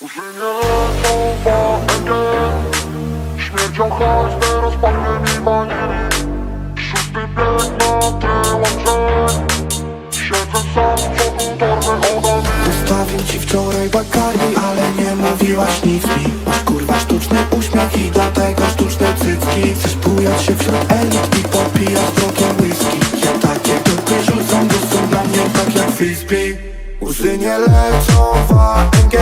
Nie lecą w AMG Śmierdzią hajs, teraz pachnie mi wanili Szósty bieg na tyłach rzek Siedzę sam z przodu torby odami Zostawił ci wczoraj Bacardi, ale nie mówiłaś nic mi. Masz kurwa sztuczny uśmiech i do tego sztuczne cycki. Chcesz bujać się wśród elit i popijać drogie whisky. Ja takie dupy rzucam, bo są dla mnie tak jak frisbee. Łzy nie lecą w AMG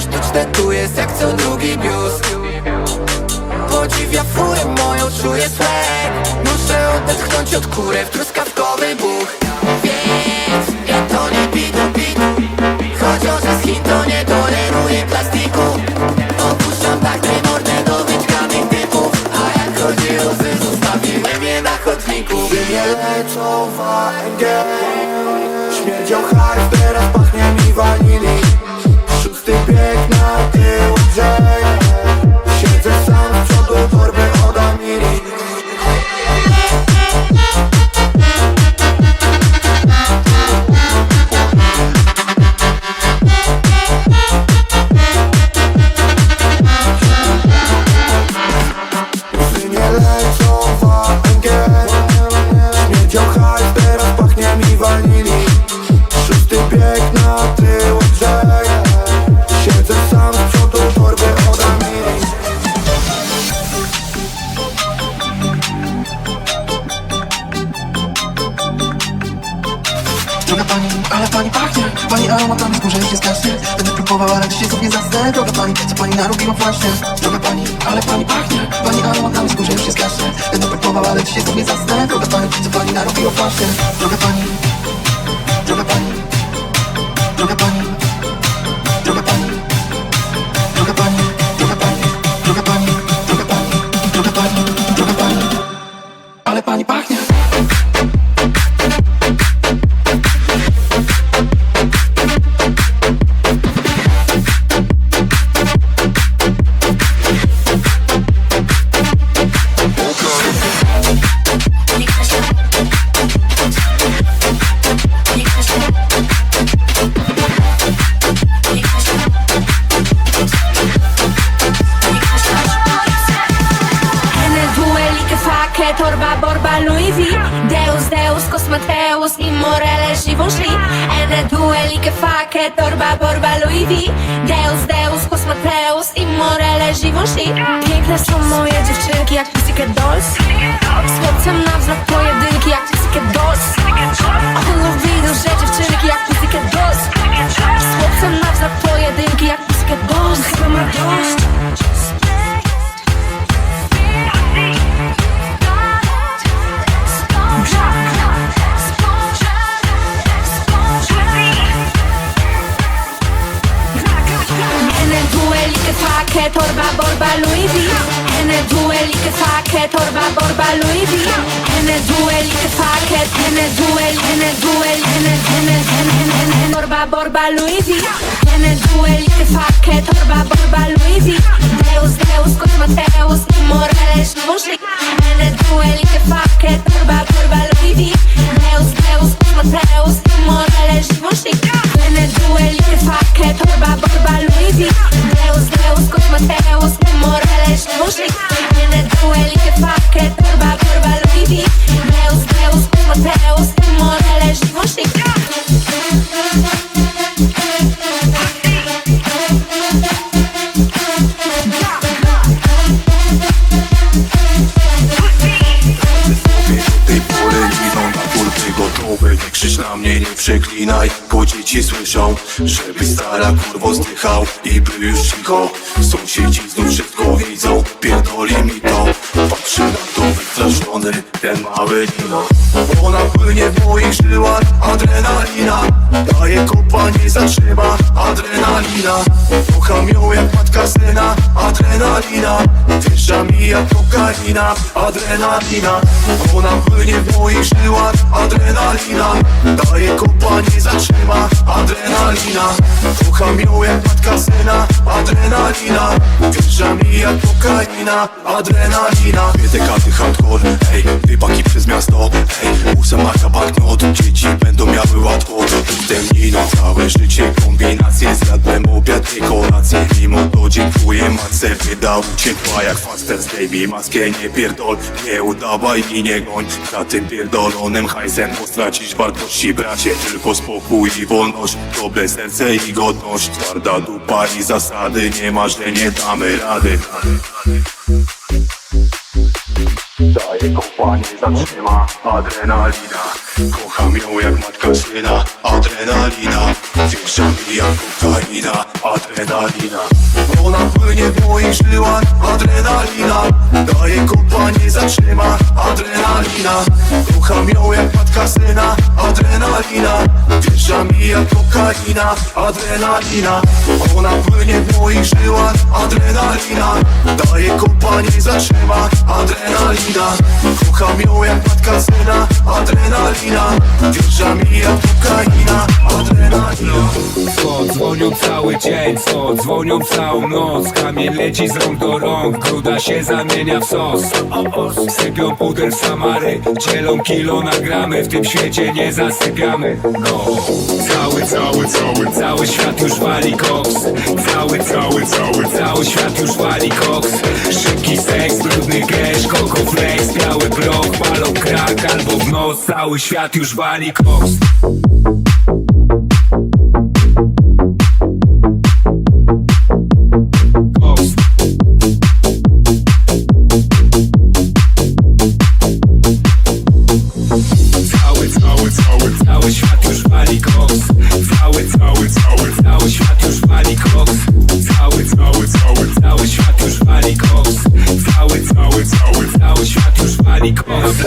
sztuczne tu jest jak co drugi biust Podziwia furę moją, czuję swag Muszę odetchnąć od kurew, truskawkowy buch. Więc ja to nie pitu pitu Chociaż z Chin to nie toleruję plastiku. Opuszczam tak tę mordę do wyćkanych typów. A jak chodzi o łzy, zostawiłem je na chodniku. Łzy nie lecą w AMG Śmierdział hajs, teraz pachnie mi wanili torba, borba, Louis V En el duel, paket En el duel, en el duel En el, en el, en el, en el Borba, borba, Louis V En el duel, paket Borba, borba, Louis V Deus, Deus, con Mateus I Morales, no musi En el duel, Borba, borba, Louis V Deus, Deus, con Mateus I Morales, no En el duel, paket Borba, borba, Louis V Deus, Deus, con Mateus Morales, no En el duel, Borba, Givenchy tej pory idą na gotowe Nie krzycz na mnie, nie przeklinaj Bo dzieci słyszą, żeby stara kurwo zdychał. I był już cicho Sąsiedzi znów wszystko widzą. Pierdoli mi to Patrzy na to, przestraszony ten mały Nino Ona płynie w moich żyłach, adrenalina. Daje kopa, nie zatrzyma, adrenalina. Kocham ją jak matka syna, adrenalina. Wjeżdża mi jak kokaina, adrenalina. Ona płynie w moich żyłach, adrenalina. Daje kopa, nie zatrzyma, adrenalina. Kocham ją jak matka syna, adrenalina. Wjeżdża mi jak kokaina, adrenalina ej, wybaki przez miasto. Ej, ósemaka banknot, dzieci będą miały łatwo. Temnino, całe życie kombinacje Zjadłem obiad i kolację Mimo to dziękuję matce Wydał uciekła jak faster z baby Maskę nie pierdol, nie udawaj i nie goń. Za tym pierdolonym hajsem Bo stracisz wartości bracie. Tylko spokój i wolność Dobre serce i godność. Twarda dupa i zasady Nie ma, że nie damy rady Daje kopa, nie zatrzyma Adrenalina. Kocham ją jak matka syna Adrenalina. Wjeżdża mi jak kokaina Adrenalina. Ona płynie w moich żyłach Adrenalina. Daje kopa, nie zatrzyma Adrenalina. Kocham ją jak matka syna Adrenalina. Wjeżdża mi jak kokaina Adrenalina. Ona płynie w moich żyłach Adrenalina. Daje kopa, nie zatrzyma Adrenalina Kocham ją jak matka syna. Adrenalina. Wjeżdża mi jak kokaina. Adrenalina. Co dzwonią cały dzień, co dzwonią całą noc. Kamień leci z rąk do rąk, gruda się zamienia w sos. Sypią puder Samary, dzielą kilo na gramy. W tym świecie nie zasypiamy. No, cały, cały, cały, cały świat już wali koks. Cały, cały, cały, cały świat już wali koks. Szybki seks, brudny cash, koko flex Biały proch, palą krak albo w nos Cały świat już wali Koks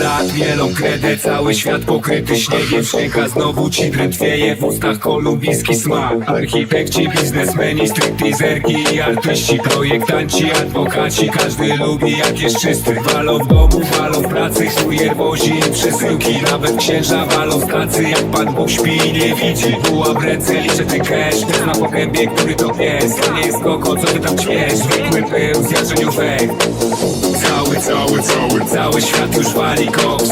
Lat mielą kredę, cały świat pokryty śniegiem. Szczęka znowu ci drętwieje, w ustach kolumbijski smak. Architekci, biznesmeni, stripteaserki i artyści. Projektanci, adwokaci, każdy lubi jak jest czysty Walą w domu, walą w pracy, chujer wozi im przesyłki. Nawet księża walą z pracy, jak Pan Bóg śpi i nie widzi. Buła w ręce, liczę ty cash, na pogębie, który to pies. To nie jest koko, co ty tam ćmiesz, zwykły pył z jarzeniówek Cały, cały, cały, cały. Świat już wali koks.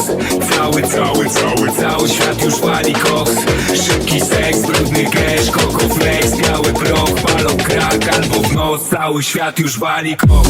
Cały, cały, cały, cały. Świat już wali koks. Szybki seks, brudny cash, koko flex Biały proch, palą krak albo w nos Cały świat już wali koks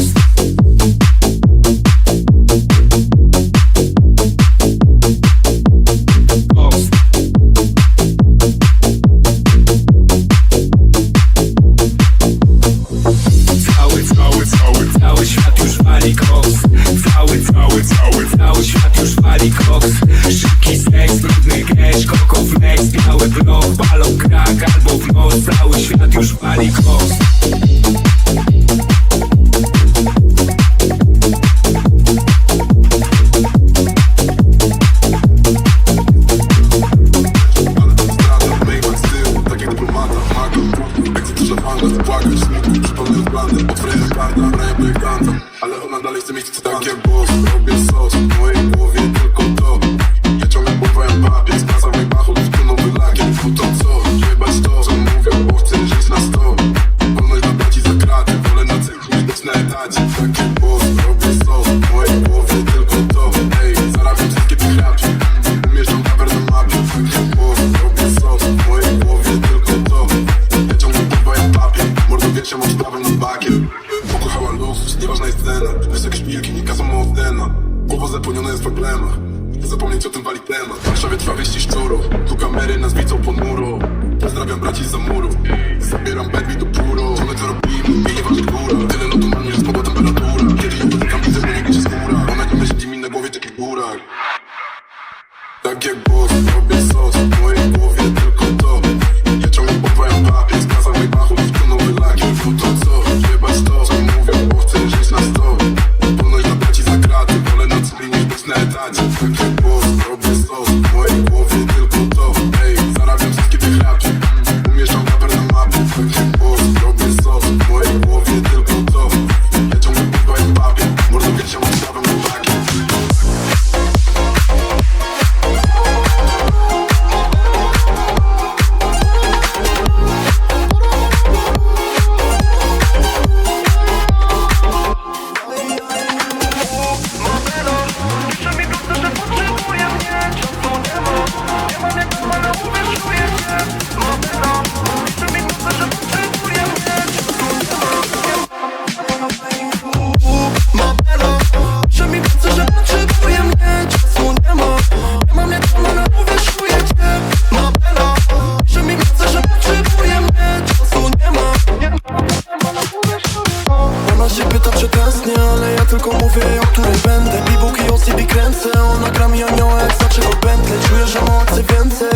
więcej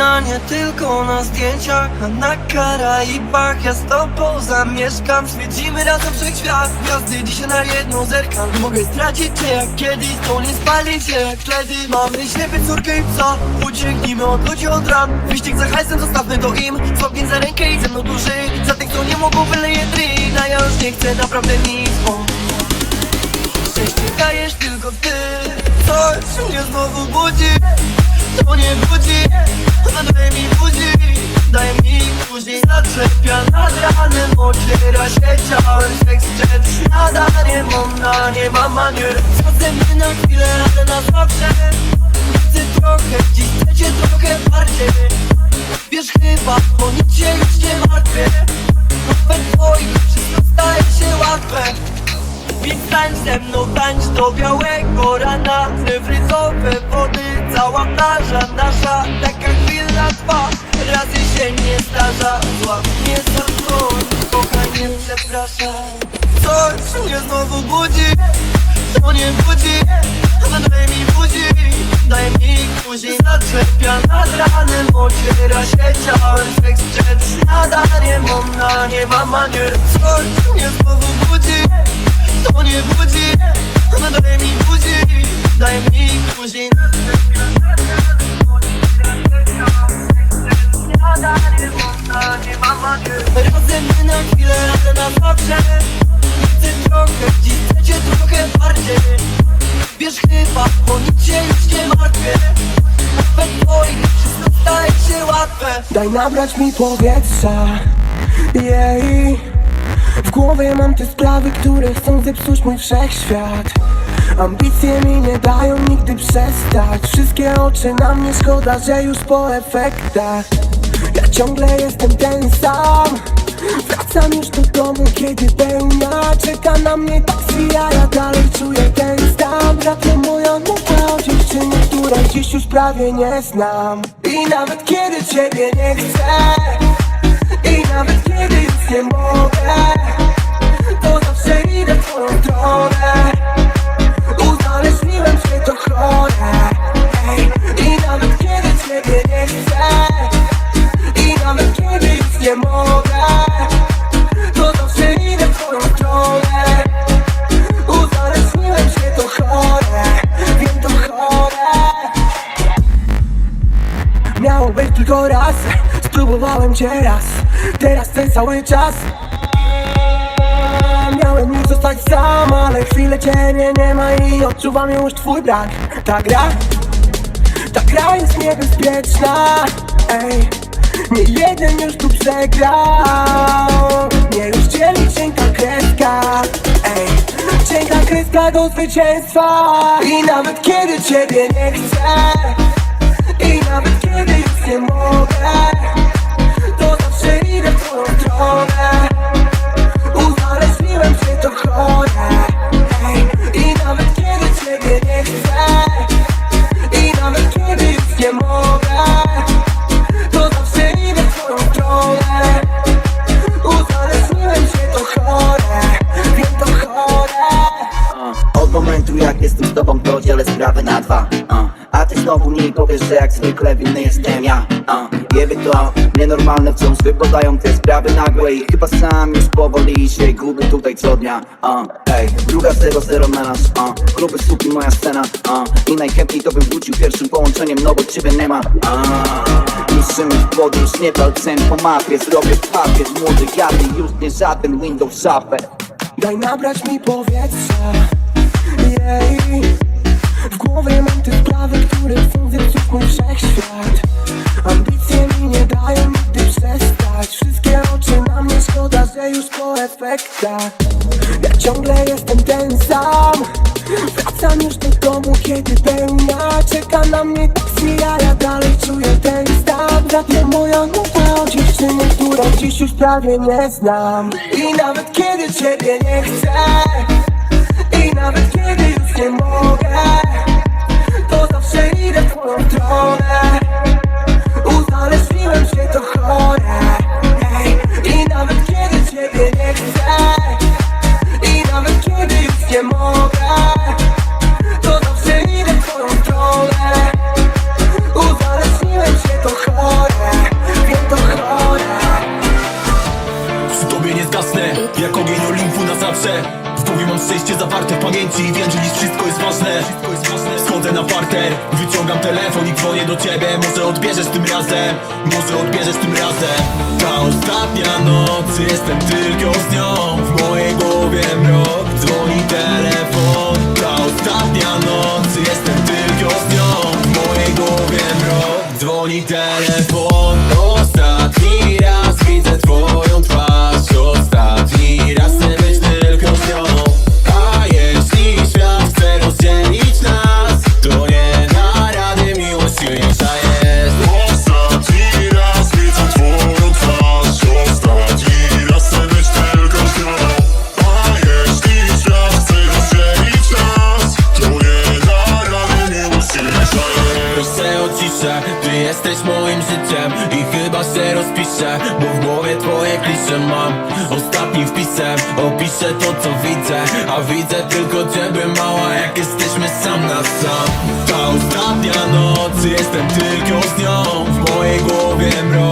piękna nie tylko na zdjęciach, a na Karaibach. Ja z tobą zamieszkam, zwiedzimy razem wszechświat Gwiazdy dzisiaj na jedno zerkam. Mogę stracić cię jak kiedyś, to nie spali się jak wtedy Mamy siebie córkę i psa, ucieknijmy od ludzi od ran. Wyścig za hajsem zostawmy to im, z ogień za rękę i ze mną duży. Za tych, co nie mogą wyleje drin, a ja już nie chcę naprawdę nic o. Szczęście dajesz tylko ty. Coś mnie znowu budzi To nie budzi. Nadaje mi budzi Daj mi później zaczepia nad ranem Ociera się ciałem. Seks przed śniadaniem Ona nie ma manier Schodzę na chwilę, ale na zawsze. Chcę trochę, dziś chcecie trochę bardziej. Wiesz chyba, bo nic się już nie martwię. We twoich wszystko staje się łatwe. Więc tańcz ze mną, tańcz do białego rana. Fryzowe wody, cała plaża nasza Taka chwila trwa, razy się nie zdarza Złap za dłoń, kochanie przepraszam. Coś mnie znowu budzi, to nie budzi. Daj mi budzi, daj mi później Zaczepia nad ranem, ociera się ciałem. Seks przed śniadaniem, ona nie ma manier. Coś mnie znowu budzi to nie budzi Daje mi budzi Daje mi później Razem my na chwilę, ale na zawsze Chcę trochę, dziś chcecie trochę bardziej. Wiesz chyba, bo nic się już nie martwię. Staje się łatwe. Daj nabrać mi powietrza. Jej. W głowie mam te sprawy, które chcą zepsuć mój wszechświat Ambicje mi nie dają nigdy przestać. Wszystkie oczy na mnie, szkoda, że już po efektach. Ja ciągle jestem ten sam. Wracam już do domu, kiedy pełnia Czeka na mnie taksi, a ja dalej czuję ten stan. Brakuje moja nuta o dziewczynie, której dziś już prawie nie znam. I nawet kiedy ciebie nie chcę I nawet kiedy już nie mogę To zawsze idę w twoją stronę to chore Ej, I nawet kiedy ciebie nie chcę I nawet kiedy już nie mogę To zawsze idę w twoją stronę. Uzależniłem się to chore Wiem to chore. Miało być tylko raz Spróbowałem cię raz Teraz chcę cały czas zostać sam Ale chwilę ciebie nie ma I odczuwam już twój brak. Ta gra Ta gra jest niebezpieczna Ej Nie jeden już tu przegrał. Nie już dzieli cienka kreska Ej Cienka kreska do zwycięstwa. I nawet kiedy ciebie nie chcę i nawet kiedy już nie mogę To zawsze idę w twoją stronę nie mogę. To zawsze idę w twoją stronę. Uzależniłem się to chore. Wiem to chore. Od momentu jak jestem z tobą to dzielę sprawy na dwa. A. Ty znowu nie powiesz, że jak zwykle winny jestem ja uh, Jeby to nienormalne wciąż wypadają te sprawy nagłe I chyba sam już powoli się gubię tutaj co dnia uh, Ej, druga 0-0 na nas uh, Gruby suki moja scena uh, I najchętniej to bym wrócił pierwszym połączeniem, no bo ciebie nie ma uh, Niszczymy w podróż, nie palcem po mapie Zrobię papier, młody jadę, już nie żaden Windows Shopper Daj nabrać mi powietrza Jej. W głowie mam te sprawy, które chcą zepsuć mój wszechświat szkoda, że już po efektach. Ja ciągle jestem ten sam. Wracam już do domu, kiedy pełnia Czeka na mnie taksi, a ja dalej czuję ten stan. Braknie moja nuta o dziewczynie, którą dziś już prawie nie znam. I nawet kiedy ciebie nie chcę I nawet kiedy już nie mogę To zawsze idę w twoją stronę. Uzależniłem się, to chore Zawsze W głowie mam szczęście zawarte w pamięci. I wiem, że dziś wszystko jest ważne. Schodzę na parter, wyciągam telefon i dzwonię do ciebie. Może odbierzesz tym razem, może odbierzesz tym razem. Ta ostatnia noc, jestem tylko z nią mojej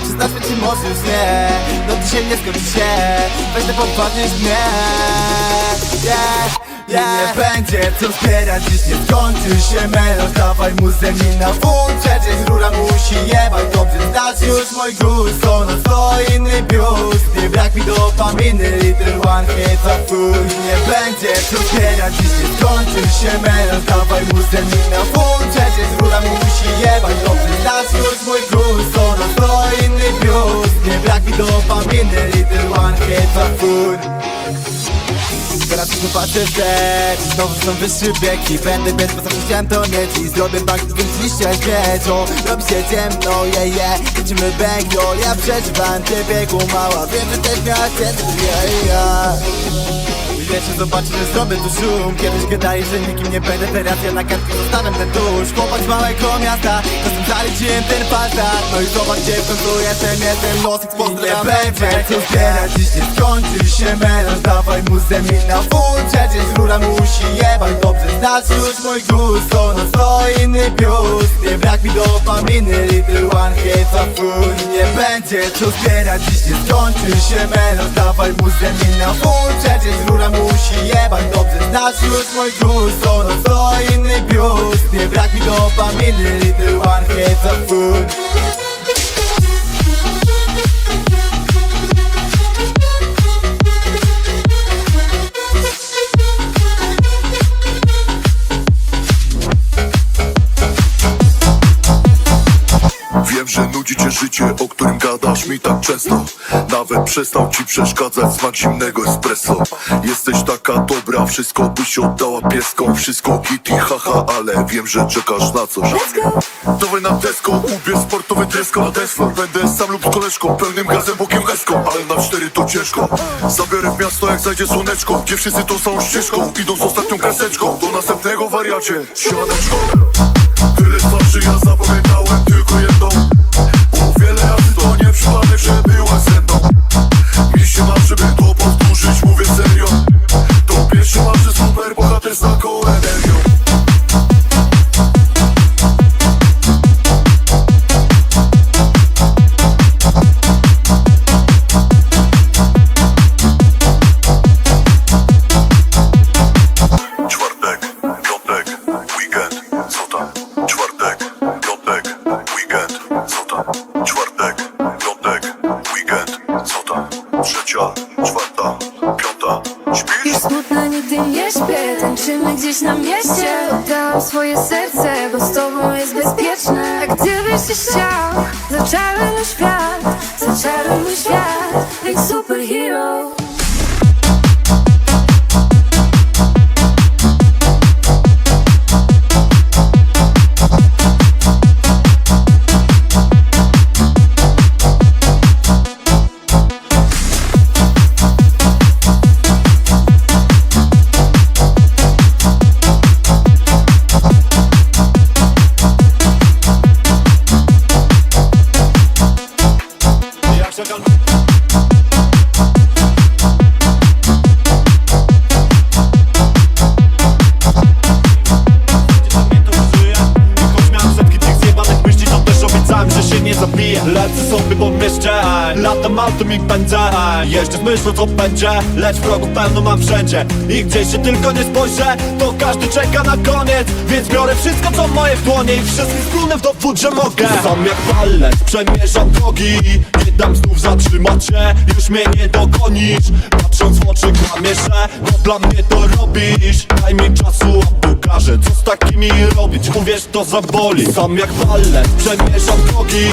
czy znasz mnie, czy może już nie. No dzisiaj nie skończy się, weź mnie. Yeah, yeah. Nie będzie co zbierać, dziś nie skończy się melanż. Dawaj muzę mi na full, przecież rura musi jebać. Dobrze znasz już mój gust, to na inny biust. Nie brak mi dopaminy, little one hit za full Nie będzie co zbierać, dziś nie skończy się melanż. Dawaj muzę mi na full, przecież rura musi jebać za full Teraz już patrzę wstecz Znowu są wyższy bieg i będę biec Bo zawsze chciałem to mieć. I zrobię bank Więc liście śmiecią Robi się ciemno, yeah, yeah Lecimy bang, yo, ja przeżywam Cię biegu mała. Wiem, że też miałaś cięty, yeah, yeah Wiecie, zobaczy, że zrobię tu szum. Kiedyś gadali, że nikim nie będę Teraz ja na kartce zostawiam ten tusz. Chłopak z małego miasta Czasem zaliczyłem ten pasat No i zobacz, gdzie w końcu jestem Jestem nosek z Nie będzie co zbierać Dziś nie skończy się melanż. Dawaj muzę mi na full. Przecież rura musi Dobrze znasz już mój gust To na co inny biust. Nie brak mi dopaminy Little one hit za full Nie będzie co zbierać Dziś nie skończy się melanż Dawaj muzę mi na full Przecież rura musi jebać. Dobrze znasz już mój gust To na co inny biust. Nie brak mi dopaminy Little one hit za full Życie, o którym gadasz mi tak często. Nawet przestał ci przeszkadzać smak zimnego espresso. Jesteś taka dobra, wszystko byś oddała pieskom. Wszystko hit i haha, ale wiem, że czekasz na coś. Dawaj na desko, ubierz sportowy dresko na desło Będę sam lub z koleżką, pełnym gazem bokiem eską Ale na cztery to ciężko. Zabiorę w miasto jak zajdzie słoneczko. Gdzie wszyscy tą samą ścieżką Idą z ostatnią kreseczką. Do następnego wariacie, siadaneczko Tyle twarzy ja zapamiętałem tylko jedną przypadek, że Gdybyś chciał Zaczaruj mój świat Zaczaruj mój świat Jak superhero Myślą co będzie. Lecz wrogów pełno mam wszędzie. I gdzieś się tylko nie spojrzę. To każdy czeka na koniec. Więc biorę wszystko co moje w dłonie I wszystkim splunę w dowód, że mogę. Sam jak palec przemierzam drogi. Nie dam znów zatrzymać się. Już mnie nie dogonisz Patrząc w oczy kłamiesz, że To dla mnie to robisz. Daj mi czasu, a pokażę co z takimi robić. Uwierz to zaboli. Sam jak palec przemierzam drogi.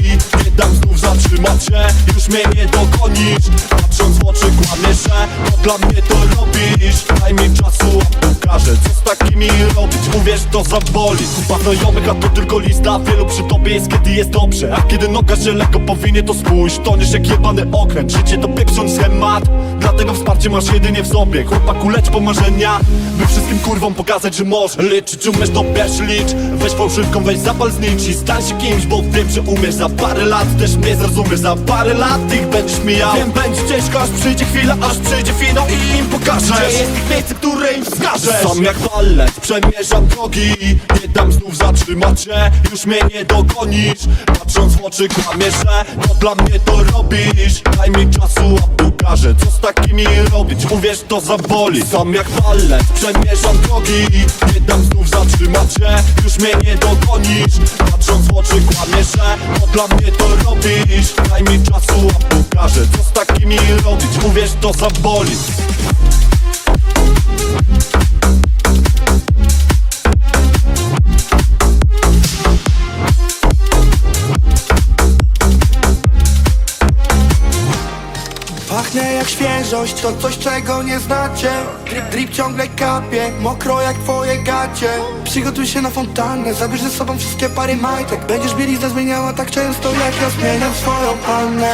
Nie dam znów zatrzymać się Już mnie nie dogonisz. Patrząc w oczy kłamiesz, że To dla mnie to robisz. Daj mi czasu, a pokażę co z takimi robić. Uwierz to zaboli. Kupa znajomych, a to tylko lista. Wielu przy tobie jest kiedy jest dobrze. A kiedy noga się lekko powinie to spójrz. Toniesz jak jebany okręt. Życie to pieprzony schemat. Dlatego wsparcie masz jedynie w sobie. Chłopaku leć po marzenia. By wszystkim kurwom pokazać, że możesz Liczyć. Umiesz to bierz licz. Weź fałszywką, weź zapal znicz I stań się kimś, bo wiem, że umiesz. Za parę lat też mnie zrozumiesz. Za parę lat ich będziesz mijał. Wiem, będzie ciężko, aż przyjdzie chwila Aż przyjdzie finał i im pokażesz Gdzie jest ich miejsce, które im wskażesz. Sam jak palec przemierzam drogi Nie dam znów zatrzymać się. Już mnie nie dogonisz. Patrząc w oczy kłamiesz, że To dla mnie to robisz. Daj mi czasu, a pokażę Co z takimi robić Uwierz to zaboli. Sam jak palec przemierzam drogi. Nie dam znów zatrzymać się Już mnie nie dogonisz. Patrząc w oczy kłamiesz, że To dla mnie to robisz. Daj mi czasu, a pokażę Co z takimi robić. Uwierz to zaboli Pachnę jak świeżość, to coś czego nie znacie. Drip, drip ciągle kapie, mokro jak twoje gacie. Przygotuj się na fontannę, zabierz ze sobą wszystkie pary majtek. Będziesz bieliznę zmieniała tak często jak ja zmieniam swoją pannę.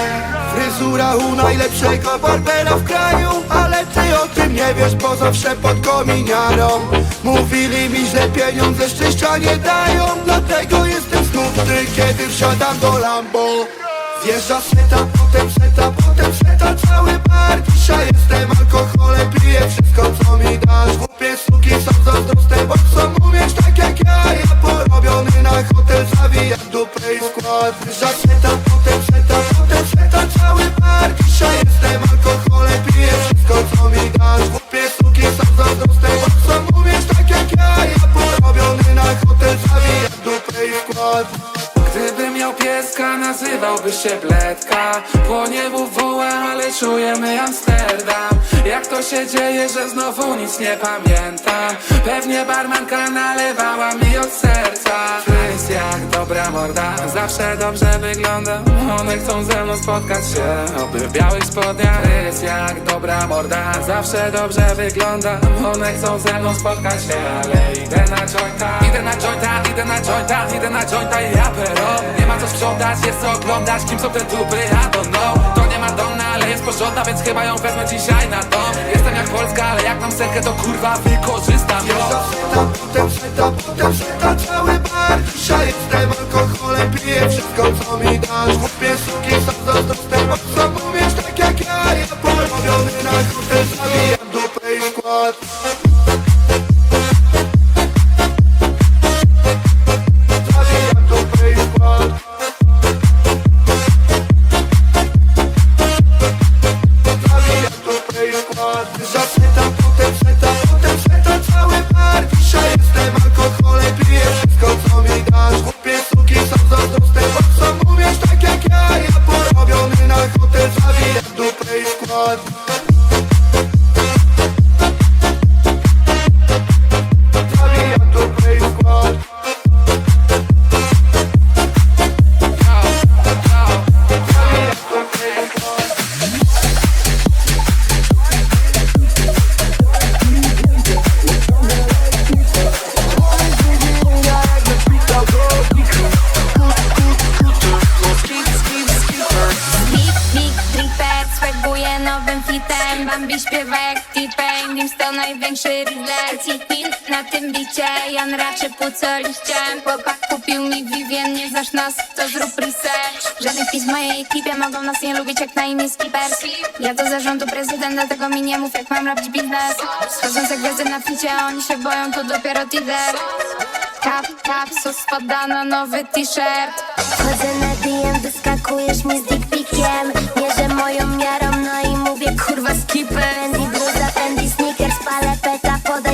Fryzura u najlepszego barbera w kraju Ale ty o tym nie wiesz, bo zawsze pod kominiarą. Mówili mi, że pieniądze szczęścia nie dają Dlatego jestem smutny, kiedy wsiadam do Lambo Wjeżdża seta, potem seta, potem seta Cały bar, dzisiaj jestem alkoholem. Piję wszystko co mi dasz. Głupie suki są zazdrosne Bo chcą umieć tak jak ja. Ja porobiony na hotel Zawijam dupę i skład. Wjeżdża seta, potem seta, potem seta Cały bar, dzisiaj jestem alkoholem. Piję wszystko co mi dasz. Głupie suki są zazdrosne Bo chcą umieć tak jak ja. Ja porobiony na hotel Zawijam dupę i skład Pieska, nazywałby się Bledka. Płonie WWM, ale czujemy Amsterdam. Jak to się dzieje, że znowu nic nie pamiętam Pewnie barmanka nalewała mi od serca. Jest jak dobra morda, zawsze dobrze wyglądam One chcą ze mną spotkać się, oby w białych spodniach. Jest jak dobra morda, zawsze dobrze wyglądam One chcą ze mną spotkać się, ale idę na jointa. Idę na jointa, idę na jointa, idę na jointa i ja pero Nie ma co sprzątać, jest co oglądać, kim są te dupy, I don't know. To nie Madonna, ale jest porządna, więc chyba ją wezmę dzisiaj na dom. Jestem jak Polska, ale jak mam serkę, to kurwa wykorzystam ją. Potem przyta, potem przyta cały bar. Dzisiaj jestem alkoholem, piję wszystko co mi dasz. Chłopie suki są zazdrosne, bo co mówisz tak jak ja? Ja porobiony na krótę, zabijam dupę i skład puco liściem Chłopak kupił mi Vivien, nie znasz nas, to zrób research. Żadnych pism mojej ekipie mogą nas nie lubić jak na imię Skipper Ja do zarządu prezydent, dlatego mi nie mów jak mam robić biznes. Schodzące gwiazdy na ficie, oni się boją, to dopiero tider Kap, kap, sos spada na nowy t-shirt. Wchodzę na DM, wyskakujesz mi z dickpikiem Mierzę moją miarą, no i mówię kurwa skipper. Fendi bluza, Fendi sneakers, palę peta, podaj